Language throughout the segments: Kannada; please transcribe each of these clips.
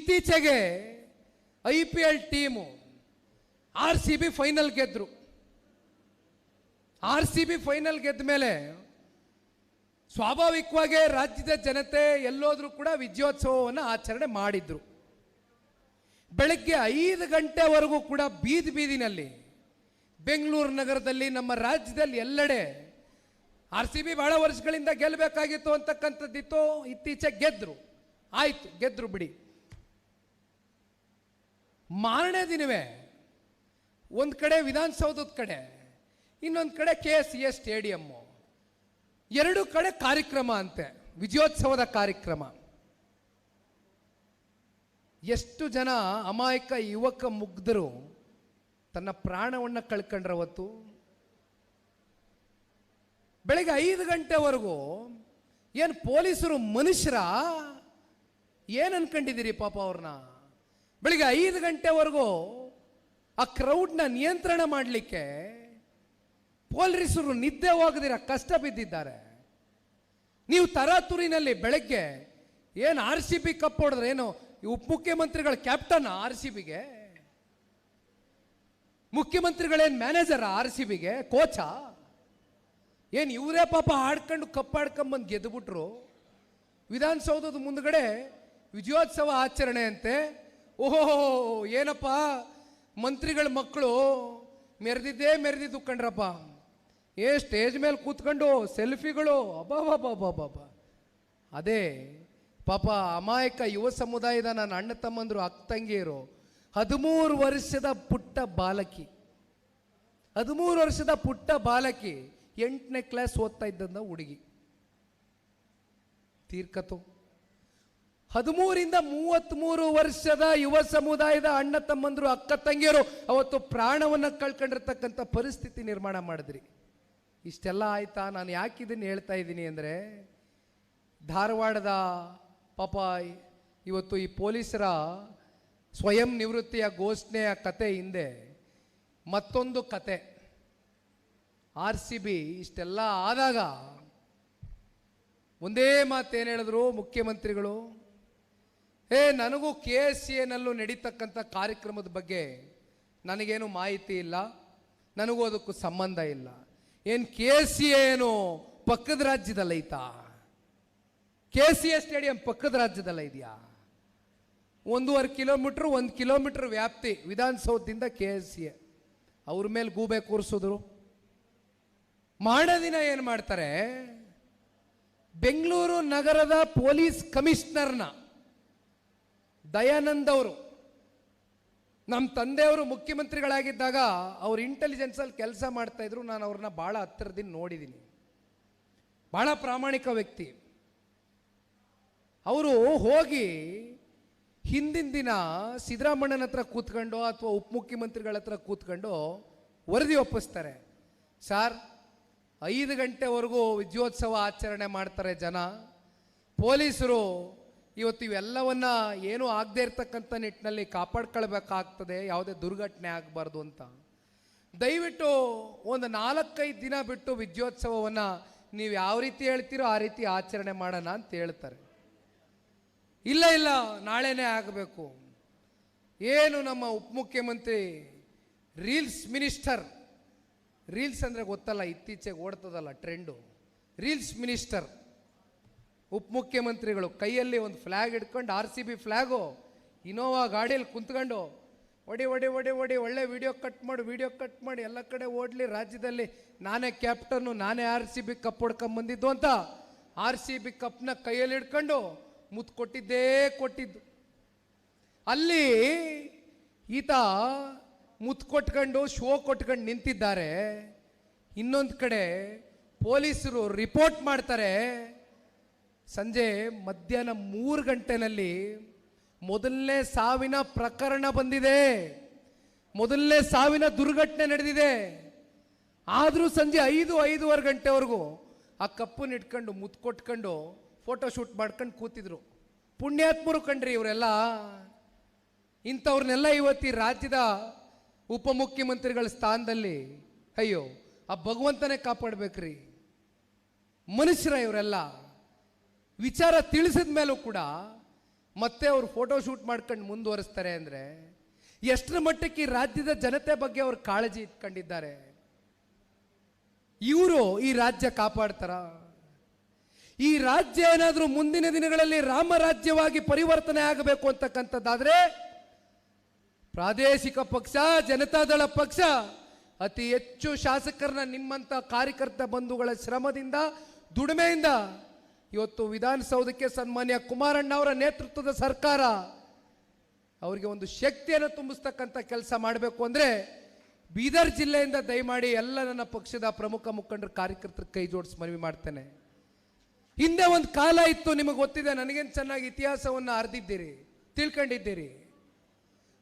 ಇತ್ತೀಚೆಗೆ I P L team R C B final ಗೆದ್ರು. R C B final ಗೆದ್ದ ಮೇಲೆ ಸ್ವಾಭಾವಿಕವಾಗಿ ರಾಜ್ಯದ ಜನತೆ ಎಲ್ಲೋದ್ರೂ ಕೂಡ ವಿಜಯೋತ್ಸವವನ್ನು ಆಚರಣೆ ಮಾಡಿದ್ರು. ಬೆಳಗ್ಗೆ ಐದು ಗಂಟೆವರೆಗೂ ಕೂಡ ಬೀದಿ ಬೀದಿನಲ್ಲಿ ಬೆಂಗಳೂರು ನಗರದಲ್ಲಿ ನಮ್ಮ ರಾಜ್ಯದಲ್ಲಿ ಎಲ್ಲೆಡೆ ಆರ್ ಸಿ ಬಿ ಬಹಳ ವರ್ಷಗಳಿಂದ ಗೆಲ್ಲಬೇಕಾಗಿತ್ತು ಅಂತಕ್ಕಂಥದ್ದಿತ್ತು, ಇತ್ತೀಚೆಗೆ ಗೆದ್ರು. ಆಯ್ತು, ಗೆದ್ರು ಬಿಡಿ. ಮಾರನೇ ದಿನವೇ ಒಂದು ಕಡೆ ವಿಧಾನಸೌಧದ ಕಡೆ, ಇನ್ನೊಂದು ಕಡೆ ಕೆ ಎಸ್ ಎ ಸ್ಟೇಡಿಯಮ್ಮು ಎರಡು ಕಡೆ ಕಾರ್ಯಕ್ರಮ ಅಂತೆ, ವಿಜಯೋತ್ಸವದ ಕಾರ್ಯಕ್ರಮ. ಎಷ್ಟು ಜನ ಅಮಾಯಕ ಯುವಕ ಮುಗ್ಧರು ತನ್ನ ಪ್ರಾಣವನ್ನು ಕಳ್ಕೊಂಡ್ರ ಅವತ್ತು? ಬೆಳಗ್ಗೆ ಐದು ಗಂಟೆವರೆಗೂ ಏನು ಪೊಲೀಸರು ಮನುಷ್ಯರ? ಏನು ಅನ್ಕೊಂಡಿದ್ದೀರಿ ಪಾಪ ಅವ್ರನ್ನ? ಬೆಳಿಗ್ಗೆ ಐದು ಗಂಟೆವರೆಗೂ ಆ ಕ್ರೌಡ್ನ ನಿಯಂತ್ರಣ ಮಾಡಲಿಕ್ಕೆ ಪೊಲೀಸರು ನಿದ್ದೆ ಹೋಗದಿರ ಕಷ್ಟ ಬಿದ್ದಿದ್ದಾರೆ. ನೀವು ತರಾತುರಿನಲ್ಲಿ ಬೆಳಗ್ಗೆ ಏನು ಆರ್ ಸಿ ಬಿ ಕಪ್ ಹೊಡೆದ್ರೆ ಏನು ಉಪಮುಖ್ಯಮಂತ್ರಿಗಳ ಕ್ಯಾಪ್ಟನ್ ಆರ್ ಸಿ ಬಿಗೆ ಮುಖ್ಯಮಂತ್ರಿಗಳೇನು ಮ್ಯಾನೇಜರ್ ಆರ್ ಸಿ ಬಿಗೆ ಕೋಚಾ ಏನು ಇವರೇ ಪಾಪ ಆಡ್ಕೊಂಡು ಕಪ್ ಆಡ್ಕೊಂಬಂದು ಗೆದ್ದುಬಿಟ್ರು ವಿಧಾನಸೌಧದ ಮುಂದ್ಗಡೆ ವಿಜಯೋತ್ಸವ ಆಚರಣೆ ಅಂತೆ. ಓಹೋ ಏನಪ್ಪ? ಮಂತ್ರಿಗಳ ಮಕ್ಕಳು ಮೆರೆದಿದ್ದೇ ಮೆರೆದಿದ್ದು ಕಂಡ್ರಪ್ಪ. ಏ, ಸ್ಟೇಜ್ ಮೇಲೆ ಕೂತ್ಕೊಂಡು ಸೆಲ್ಫಿಗಳು ಅಬ್ಬಾಬಾಬಾಬಾಬ ಅದೇ, ಪಾಪ ಅಮಾಯಕ ಯುವ ಸಮುದಾಯದ ನನ್ನ ಅಣ್ಣ ತಮ್ಮಂದರು ಅಕ್ಕ ತಂಗಿಯರು, ಹದಿಮೂರು ವರ್ಷದ ಪುಟ್ಟ ಬಾಲಕಿ. ಹದಿಮೂರು ವರ್ಷದ ಪುಟ್ಟ ಬಾಲಕಿ ಎಂಟನೇ ಕ್ಲಾಸ್ ಓದ್ತಾ ಇದ್ದಂಥ ಹುಡುಗಿ. ತೀರ್ಕತು ಹದಿಮೂರಿಂದ ಮೂವತ್ತ್ಮೂರು ವರ್ಷದ ಯುವ ಸಮುದಾಯದ ಅಣ್ಣ ತಮ್ಮಂದರು, ಅಕ್ಕ ತಂಗಿಯರು ಅವತ್ತು ಪ್ರಾಣವನ್ನು ಕಳ್ಕೊಂಡಿರ್ತಕ್ಕಂಥ ಪರಿಸ್ಥಿತಿ ನಿರ್ಮಾಣ ಮಾಡಿದ್ರಿ. ಇಷ್ಟೆಲ್ಲ ಆಯ್ತಾ? ನಾನು ಯಾಕೆ ಇದನ್ನು ಹೇಳ್ತಾ ಇದ್ದೀನಿ ಅಂದರೆ, ಧಾರವಾಡದ ಪಾಪ ಇವತ್ತು ಈ ಪೊಲೀಸರ ಸ್ವಯಂ ನಿವೃತ್ತಿಯ ಘೋಷಣೆಯ ಕತೆ ಹಿಂದೆ ಮತ್ತೊಂದು ಕತೆ. ಆರ್ ಸಿ ಬಿ ಇಷ್ಟೆಲ್ಲ ಆದಾಗ ಒಂದೇ ಮಾತೇನು ಹೇಳಿದ್ರು ಮುಖ್ಯಮಂತ್ರಿಗಳು ಏ ನನಗೂ ಕೆ ಎಸ್ ಸಿ ಎನಲ್ಲೂ ನಡೀತಕ್ಕಂಥ ಕಾರ್ಯಕ್ರಮದ ಬಗ್ಗೆ ನನಗೇನು ಮಾಹಿತಿ ಇಲ್ಲ. ನನಗೂ ಅದಕ್ಕೂ ಸಂಬಂಧ ಇಲ್ಲ. ಏನು ಕೆ ಎಸ್ ಸಿ ಏನು ಪಕ್ಕದ ರಾಜ್ಯದಲ್ಲೈತಾ ಕೆ ಸಿ ಎ ಸ್ಟೇಡಿಯಂ ಪಕ್ಕದ ರಾಜ್ಯದಲ್ಲ ಇದೆಯಾ? ಒಂದೂವರೆ ಕಿಲೋಮೀಟ್ರ್, ಒಂದು ಕಿಲೋಮೀಟ್ರ್ ವ್ಯಾಪ್ತಿ ವಿಧಾನಸೌಧದಿಂದ ಕೆ ಎಸ್ ಸಿ ಎ. ಅವ್ರ ಮೇಲೆ ಗೂಬೆ ಕೂರಿಸಿದ್ರು. ಮಾಡೋ ದಿನ ಏನು ಮಾಡ್ತಾರೆ? ಬೆಂಗಳೂರು ನಗರದ ಪೊಲೀಸ್ ಕಮಿಷನರ್ನ ದಯಾನಂದ್ ಅವರು ನಮ್ಮ ತಂದೆಯವರು ಮುಖ್ಯಮಂತ್ರಿಗಳಾಗಿದ್ದಾಗ ಅವ್ರು ಇಂಟೆಲಿಜೆನ್ಸಲ್ಲಿ ಕೆಲಸ ಮಾಡ್ತಾ ಇದ್ರು. ನಾನು ಅವ್ರನ್ನ ಭಾಳ ಹತ್ತಿರದಿಂದ ನೋಡಿದ್ದೀನಿ ಭಾಳ ಪ್ರಾಮಾಣಿಕ ವ್ಯಕ್ತಿ. ಅವರು ಹೋಗಿ ಹಿಂದಿನ ದಿನ ಸಿದ್ದರಾಮಣ್ಣನ ಹತ್ರ ಕೂತ್ಕೊಂಡು ಅಥವಾ ಉಪಮುಖ್ಯಮಂತ್ರಿಗಳ ಹತ್ರ ಕೂತ್ಕೊಂಡು ವರದಿ ಒಪ್ಪಿಸ್ತಾರೆ. ಸಾರ್, ಐದು ಗಂಟೆವರೆಗೂ ವಿಜಯೋತ್ಸವ ಆಚರಣೆ ಮಾಡ್ತಾರೆ ಜನ. ಪೊಲೀಸರು ಇವತ್ತು ಇವೆಲ್ಲವನ್ನ ಏನೂ ಆಗದೆ ಇರ್ತಕ್ಕಂಥ ನಿಟ್ಟಿನಲ್ಲಿ ಕಾಪಾಡ್ಕೊಳ್ಬೇಕಾಗ್ತದೆ, ಯಾವುದೇ ದುರ್ಘಟನೆ ಆಗಬಾರ್ದು ಅಂತ. ದಯವಿಟ್ಟು ಒಂದು ನಾಲ್ಕೈದು ದಿನ ಬಿಟ್ಟು ವಿದ್ಯೋತ್ಸವವನ್ನು ನೀವು ಯಾವ ರೀತಿ ಹೇಳ್ತೀರೋ ಆ ರೀತಿ ಆಚರಣೆ ಮಾಡೋಣ ಅಂತ ಹೇಳ್ತಾರೆ. ಇಲ್ಲ ಇಲ್ಲ, ನಾಳೆನೇ ಆಗಬೇಕು. ಏನು ನಮ್ಮ ಉಪಮುಖ್ಯಮಂತ್ರಿ ರೀಲ್ಸ್ ಮಿನಿಸ್ಟರ್, ರೀಲ್ಸ್ ಅಂದರೆ ಗೊತ್ತಲ್ಲ, ಇತ್ತೀಚೆಗೆ ಓಡ್ತದಲ್ಲ ಟ್ರೆಂಡು, ರೀಲ್ಸ್ ಮಿನಿಸ್ಟರ್. ಉಪಮುಖ್ಯಮಂತ್ರಿಗಳು ಕೈಯಲ್ಲಿ ಒಂದು ಫ್ಲ್ಯಾಗ್ ಇಟ್ಕೊಂಡು R C B flag Innova ಗಾಡಿಯಲ್ಲಿ ಕುಂತ್ಕೊಂಡು ಒಡಿ ಒಡಿ ಒಡಿ ಒಡಿ, ಒಳ್ಳೆ ವಿಡಿಯೋ ಕಟ್ ಮಾಡಿ, ವಿಡಿಯೋ ಕಟ್ ಮಾಡಿ, ಎಲ್ಲ ಕಡೆ ಓಡಲಿ, ರಾಜ್ಯದಲ್ಲಿ ನಾನೇ ಕ್ಯಾಪ್ಟನ್ನು, ನಾನೇ ಆರ್ ಸಿ ಬಿ ಕಪ್ ಹೊಡ್ಕೊಂಬಂದಿದ್ದು ಅಂತ ಆರ್ ಸಿ ಬಿ ಕಪ್ನ ಕೈಯಲ್ಲಿ ಹಿಡ್ಕೊಂಡು ಮುತ್ತು ಕೊಟ್ಟಿದ್ದೇ ಕೊಟ್ಟಿದ್ದು. ಅಲ್ಲಿ ಈತ ಮುತ್ತು ಕೊಟ್ಕೊಂಡು, ಶೋ ಕೊಟ್ಕೊಂಡು ನಿಂತಿದ್ದಾರೆ. ಇನ್ನೊಂದು ಕಡೆ ಪೊಲೀಸರು ರಿಪೋರ್ಟ್ ಮಾಡ್ತಾರೆ. ಸಂಜೆ ಮಧ್ಯಾಹ್ನ ಮೂರು ಗಂಟೆನಲ್ಲಿ ಮೊದಲನೇ ಸಾವಿನ ಪ್ರಕರಣ ಬಂದಿದೆ. ಮೊದಲನೇ ಸಾವಿನ ದುರ್ಘಟನೆ ನಡೆದಿದೆ. ಆದರೂ ಸಂಜೆ ಐದು, ಐದೂವರೆ ಗಂಟೆವರೆಗೂ ಆ ಕಪ್ಪನ್ನು ಇಟ್ಕೊಂಡು, ಮುತ್ಕೊಟ್ಕೊಂಡು ಫೋಟೋ ಶೂಟ್ ಮಾಡ್ಕೊಂಡು ಕೂತಿದ್ರು. ಪುಣ್ಯಾತ್ಮರು ಕಂಡ್ರಿ ಇವರೆಲ್ಲ. ಇಂಥವ್ರನ್ನೆಲ್ಲ ಇವತ್ತು ರಾಜ್ಯದ ಉಪಮುಖ್ಯಮಂತ್ರಿಗಳ ಸ್ಥಾನದಲ್ಲಿ ಅಯ್ಯೋ, ಆ ಭಗವಂತನೇ ಕಾಪಾಡ್ಬೇಕ್ರಿ. ಮನುಷ್ಯರ ಇವರೆಲ್ಲ. ವಿಚಾರ ತಿಳಿಸಿದ ಮೇಲೂ ಕೂಡ ಮತ್ತೆ ಅವರು ಫೋಟೋ ಶೂಟ್ ಮಾಡ್ಕೊಂಡು ಮುಂದುವರಿಸ್ತಾರೆ ಅಂದರೆ ಎಷ್ಟರ ಮಟ್ಟಕ್ಕೆ ರಾಜ್ಯದ ಜನತೆ ಬಗ್ಗೆ ಅವರು ಕಾಳಜಿ ಇಟ್ಕೊಂಡಿದ್ದಾರೆ? ಇವರು ಈ ರಾಜ್ಯ ಕಾಪಾಡ್ತಾರ? ಈ ರಾಜ್ಯ ಏನಾದರೂ ಮುಂದಿನ ದಿನಗಳಲ್ಲಿ ರಾಮರಾಜ್ಯವಾಗಿ ಪರಿವರ್ತನೆ ಆಗಬೇಕು ಅಂತಕ್ಕಂಥದ್ದಾದರೆ ಪ್ರಾದೇಶಿಕ ಪಕ್ಷ ಜನತಾದಳ ಪಕ್ಷ, ಅತಿ ಹೆಚ್ಚು ಶಾಸಕರನ್ನ ನಿಮ್ಮಂತ ಕಾರ್ಯಕರ್ತ ಬಂಧುಗಳ ಶ್ರಮದಿಂದ ದುಡಿಮೆಯಿಂದ ಇವತ್ತು ವಿಧಾನಸೌಧಕ್ಕೆ ಸನ್ಮಾನ್ಯ ಕುಮಾರಣ್ಣ ಅವರ ನೇತೃತ್ವದ ಸರ್ಕಾರ ಅವರಿಗೆ ಒಂದು ಶಕ್ತಿಯನ್ನು ತುಂಬಿಸ್ತಕ್ಕಂಥ ಕೆಲಸ ಮಾಡಬೇಕು ಅಂದರೆ ಬೀದರ್ ಜಿಲ್ಲೆಯಿಂದ ದಯಮಾಡಿ ಎಲ್ಲ ನನ್ನ ಪಕ್ಷದ ಪ್ರಮುಖ ಮುಖಂಡರು ಕಾರ್ಯಕರ್ತರ ಕೈ ಜೋಡಿಸಿ ಮನವಿ ಮಾಡ್ತೇನೆ. ಹಿಂದೆ ಒಂದು ಕಾಲ ಇತ್ತು, ನಿಮಗೆ ಗೊತ್ತಿದೆ, ನನಗೇನು ಚೆನ್ನಾಗಿ ಇತಿಹಾಸವನ್ನು ಅರ್ದಿದ್ದೀರಿ, ತಿಳ್ಕೊಂಡಿದ್ದೀರಿ.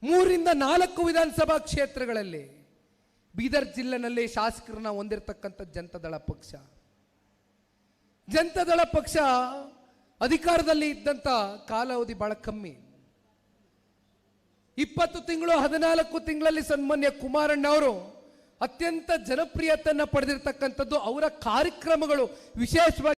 ಮೂರಿಂದ ನಾಲ್ಕು ವಿಧಾನಸಭಾ ಕ್ಷೇತ್ರಗಳಲ್ಲಿ ಬೀದರ್ ಜಿಲ್ಲೆನಲ್ಲಿ ಶಾಸಕರನ್ನ ಹೊಂದಿರತಕ್ಕಂಥ ಜನತಾದಳ ಪಕ್ಷ. ಜನತಾದಳ ಪಕ್ಷ ಅಧಿಕಾರದಲ್ಲಿ ಇದ್ದಂತ ಕಾಲಾವಧಿ ಬಹಳ ಕಮ್ಮಿ. ಇಪ್ಪತ್ತು ತಿಂಗಳು, ಹದಿನಾಲ್ಕು ತಿಂಗಳಲ್ಲಿ ಸನ್ಮಾನ್ಯ ಕುಮಾರಣ್ಣ ಅವರು ಅತ್ಯಂತ ಜನಪ್ರಿಯತೆಯನ್ನು ಪಡೆದಿರತಕ್ಕಂಥದ್ದು ಅವರ ಕಾರ್ಯಕ್ರಮಗಳು ವಿಶೇಷವಾಗಿ